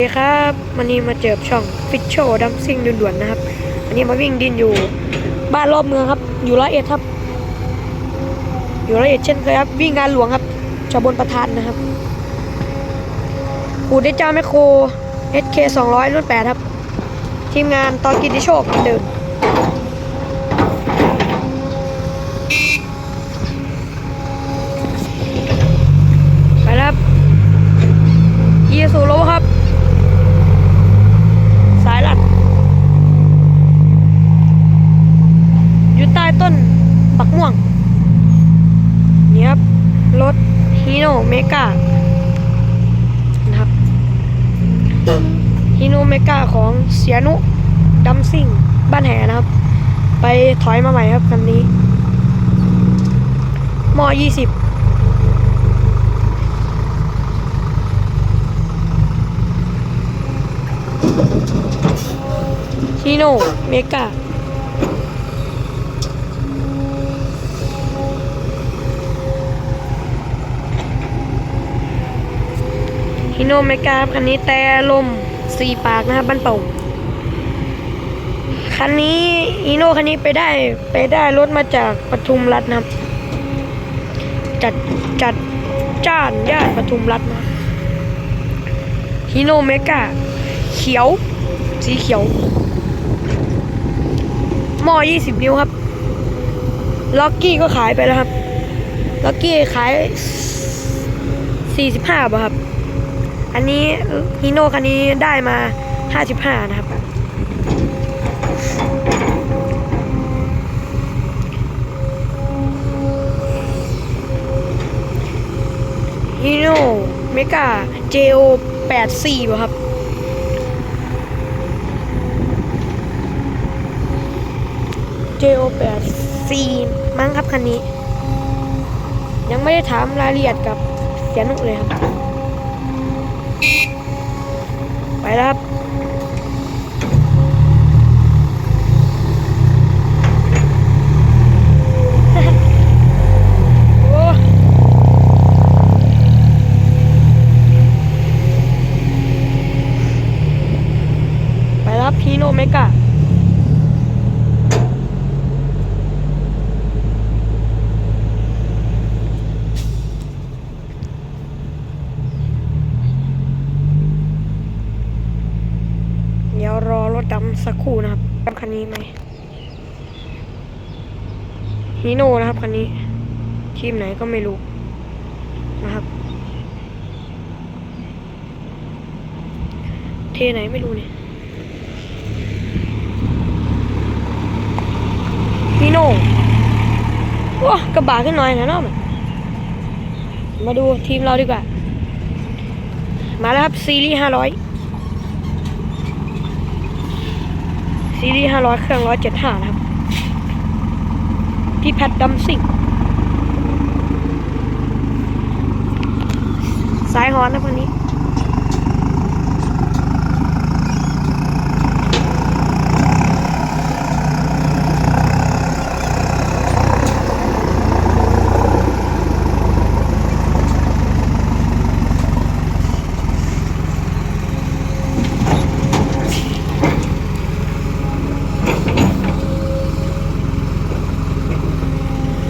สวัสดีครับวันนี้มาเจอช่องฟิชโชดัมซิ่งด่วนๆนะครับวันนี้มาวิ่งดินอยู่บ้านรอบเมืองครับ อยู่ร้อยเอ็ดครับ อยู่ร้อยเอ็ดเช่นเคยครับ วิ่งงานหลวงครับชาวบนประธานนะครับขูดได้เจ้าแมคโคร SK 200 รุ่น 8 ครับ ทีมงานตอนกินที่โชคเหมือนเดิมไปแล้วครับยีสูโลครับ สายหลัดอยู่ใต้ต้นปักม่วง นี่ครับ รถฮีโนเมกานะครับฮีโนเมกาของเสียนุดัมซิงบ้านแหนะครับ ไปถอยมาใหม่ครับคันนี้มยี่สิบฮีโนเมกา โนเมกาคันนี้แต่ลมสี่ปากนะครับบ้านโป่งคันนี้ฮีโนคันนี้ไปได้ไปได้รถมาจากปทุมรัฐนะครับ จัดจัดจ้านญาติปทุมรัฐนะฮีโนเมกาเขียว สีเขียวหม้อ20 นิ้วครับล็อกกี้ก็ขายไปแล้วครับล็อกกี้ขาย 45บาทครับ อันนี้ฮีโน่คันนี้ได้มา 55 นะครับ ฮีโน่เมกา JO 84ป่ะครับ JO 8 C มั้งครับคันนี้ ยังไม่ได้ถามรายละเอียดกับเสียนุเลยครับ ไปแล้วครับ โอ้ไปแล้วครับพีโนเมกา เดี๋ยว รอรถดำสักครู่นะครับดำคันนี้ไหมฮีโน่นะครับคันนี้ ทีมไหนก็ไม่รู้นะครับ เทไหนไม่รู้เนี่ยฮีโน่โอ้กระบะขึ้นหน่อยนะเนาะมันมาดูทีมเราดีกว่า มาแล้วครับซีรีส์ห้าร้อย ซีรีส์500เครื่อง175นะครับ ที่แพทดัมซิงสายฮอนนะคนนี้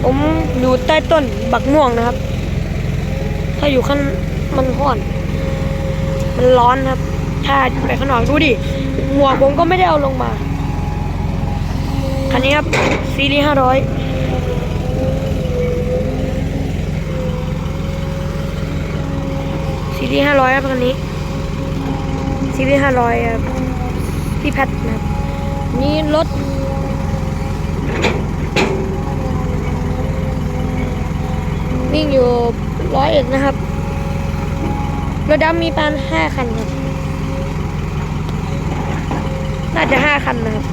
ผมอยู่ใต้ต้นบักม่วงนะครับ ถ้าอยู่ข้างมันร้อน มันร้อนครับ ถ้าไปข้างนอกดูดิหมวกผมก็ไม่ได้เอาลงมา คันนี้ครับซีรีส์ห้าร้อยซีรีส์ห้าร้อยครับคันนี้ซีรีส์ห้าร้อยครับพี่แพทนะครับนี่รถ วิ่งอยู่ร้อยเอ็ดนะครับ รถดำมีประมาณห้าคันครับ น่าจะห้าคันนะครับ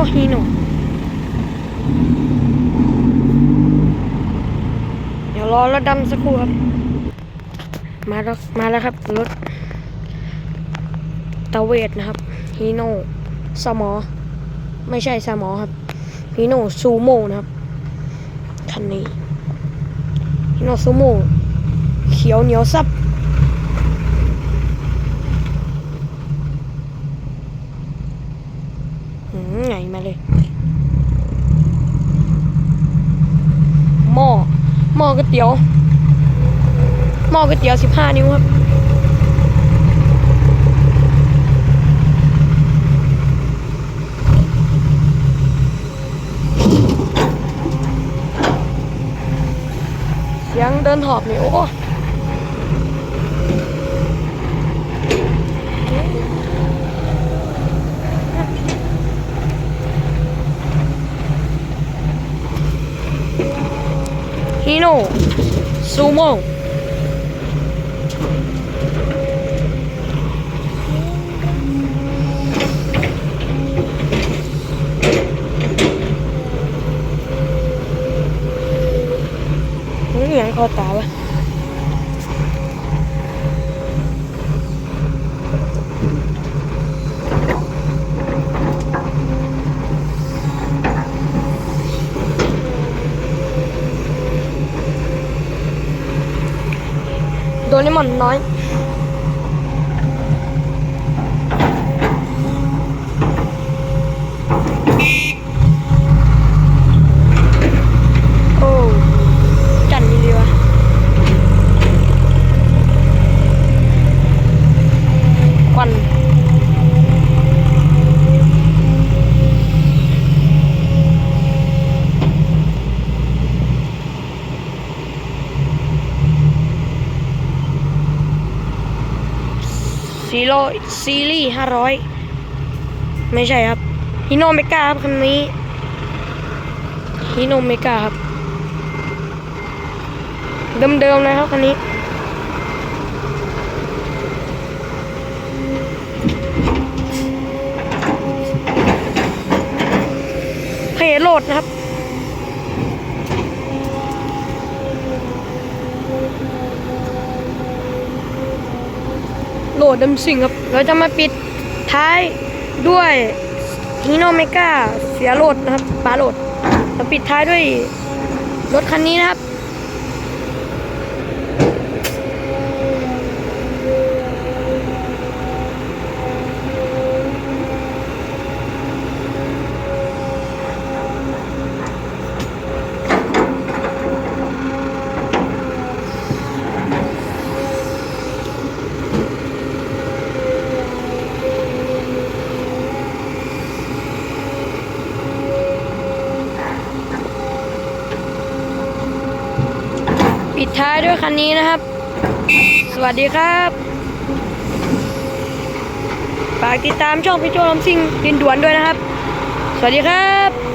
โอฮิโนเดี๋ยวรอรถดำสักครู่ครับ มาแล้วมาแล้วครับรถตะเวทนะครับฮีโน่สมอ ไม่ใช่สมอครับฮีโน่ซูโม่นะครับคันนี้ฮีโน่ซูโม่เขียวเหนียวซับ หืมไงมาเลย หม้อหม้อก๋วยเตี๋ยว หม้อก๋วยเตี๋ยวสิบห้านิ้วครับเสียงเดินหอบนี่โอ้ ฮิโนซูโม่นี่อหย่างคอตาวะ โดเรมอนน้อย โอ้ จันนี่ดีวะควัน ซีโร่ซีรีส์ห้าร้อยไม่ใช่ครับฮิโนเมกาครับคันนี้ฮิโนเมกาครับ เดิมๆนะครับคันนี้ เพจโหลดนะครับ โหล ดเดมสิ่งครับ เราจะมาปิดท้ายด้วยฮีโนเมกาเสียโหลดนะครับปาโหลดเราปิดท้ายด้วยรถคันนี้นะครับ ท้ายด้วยคันนี้นะครับ สวัสดีครับฝากติดตามช่องพี่โจลำซิ่งดินด่วนด้วยนะครับ สวัสดีครับ